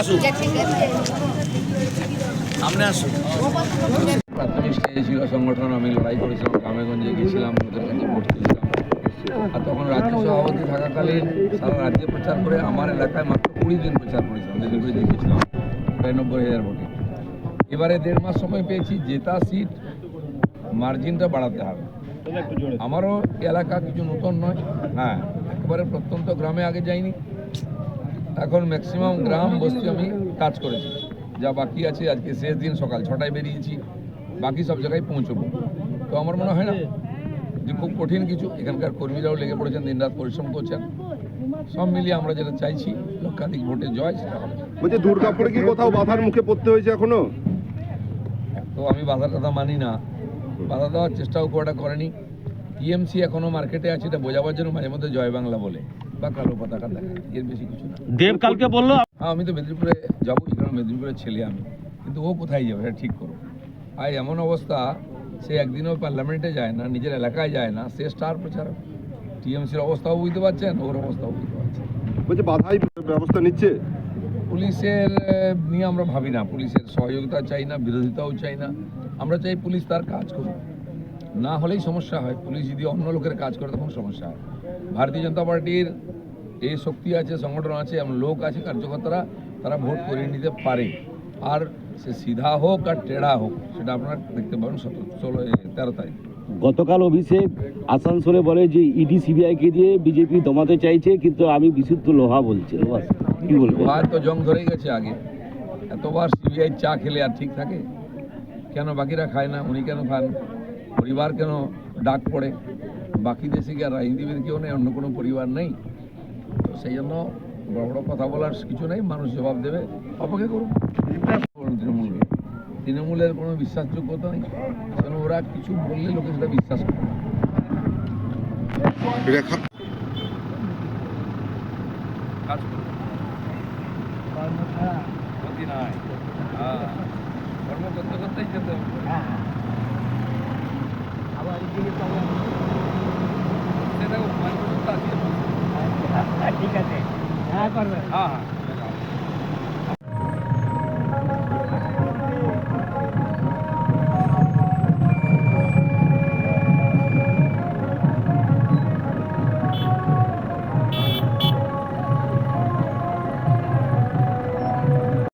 আসুন। সামনে আসুন। প্রাথমিক স্টেজে ছিল সংগঠন আমি লড়াই করেছিলাম গ্রামেগঞ্জে গেছিলাম লোকের কাছে ভোট দিয়েছিলাম আর তখন রাজ্য সভাপতি থাকাকালীন সারা রাজ্যে প্রচার করে আমার এলাকায় মাত্র কুড়ি দিন প্রচার করেছিলাম মেদিনীপুরে জিতেছিলাম নব্বই হাজার ভোটে। এবারে দেড় মাস সময় পেয়েছি জেতা সিট মার্জিনটা বাড়াতে হবে। আমারও এলাকা কিছু নতুন নয় হ্যাঁ একেবারে প্রত্যন্ত গ্রামে আগে যাইনি। এখন ম্যাক্সিমাম গ্রাম বস্তি আমি কাজ করেছি। যা বাকি আছে আজকে শেষ দিন সকাল ছটায় বেরিয়েছি। বাকি সব জায়গায় পৌঁছবো। তো আমার মনে হয় না যে খুব কঠিন কিছু। এখানকার কর্মীরাও লেগে পড়েছেন দিনরাত পরিশ্রম করছেন। সব মিলিয়ে আমরা যেটা চাইছি লক্ষাধিক ভোটে জয় সেটা হবে। বলছি দুর্গাপুরে কি কোথাও বাধার মুখে পড়তে হয়েছে এখনও? তো আমি বাধা টাধা মানি না। বাধা দেওয়ার চেষ্টাও কোটা করেনি। টিএমসি এখনও মার্কেটে আছে এটা বোঝাবার জন্য মাঝে মধ্যে জয় বাংলা বলে। বা কালো পতাকা দেখা এর বেশি কিছু না। দেব কালকে বলল হ্যাঁ আমি তো মেদিনীপুরে যাব কারণ মেদিনীপুরের ছেলে আমি। কিন্তু ও কোথায় যাবে এটা ঠিক করো। আর এমন অবস্থা সে একদিনও পার্লামেন্টে যায় না নিজের এলাকায় যায় না সে স্টার প্রচারক। টিএমসির অবস্থাও বুঝতে পারছেন ওর অবস্থাও বুঝতে পারছেন বলছি বাধাই ব্যবস্থা নিচ্ছে? পুলিশের নিয়ে আমরা ভাবি না। পুলিশের সহযোগিতা চাই না বিরোধিতাও চাই না। আমরা চাই পুলিশ তার কাজ করুক। না হলেই সমস্যা হয়। পুলিশ যদি অন্য লোকের কাজ করে তখন সমস্যা হয়। ভারতীয় জনতা পার্টির এই শক্তি আছে সংগঠন আছে এমন লোক আছে কার্যকর্তারা তারা ভোট করে নিতে পারে। আর সে সিধা হোক আর টেढ़া হোক সেটা আপনারা দেখতে পাবেন ষোলো তেরো তারিখ। গতকাল অভিষেক আসানসোলে বলে যে ইডি সিবিআইকে দিয়ে বিজেপি দমাতে চাইছে কিন্তু আমি বিশুদ্ধ লোহা বলছি লোহা কি বলব? লোহার তো জং ধরেই গেছে আগে। এতবার সিবিআই চা খেলে আর ঠিক থাকে? কেন বাকিরা খায় না? উনি কেন খান? পরিবার কেন ডাক পড়ে? বাকি দেশে কি আর রাজনীতিবিদ কেউ নেই অন্য কোনো পরিবার নেই। তো সেই জন্য বড় বড় কথা বলার কিছু নেই মানুষ জবাব দেবে অপেক্ষা করুন। তৃণমূলকে তৃণমূলের কোনো বিশ্বাসযোগ্যতা নেই। কারণ ওরা কিছু বললে লোকে সেটা বিশ্বাস করে কাজ নাই। হ্যাঁ। কর্ম করতে করতেই যেতে হবে। আছে ঠিক আছে। হ্যাঁ করবে। হ্যাঁ হ্যাঁ।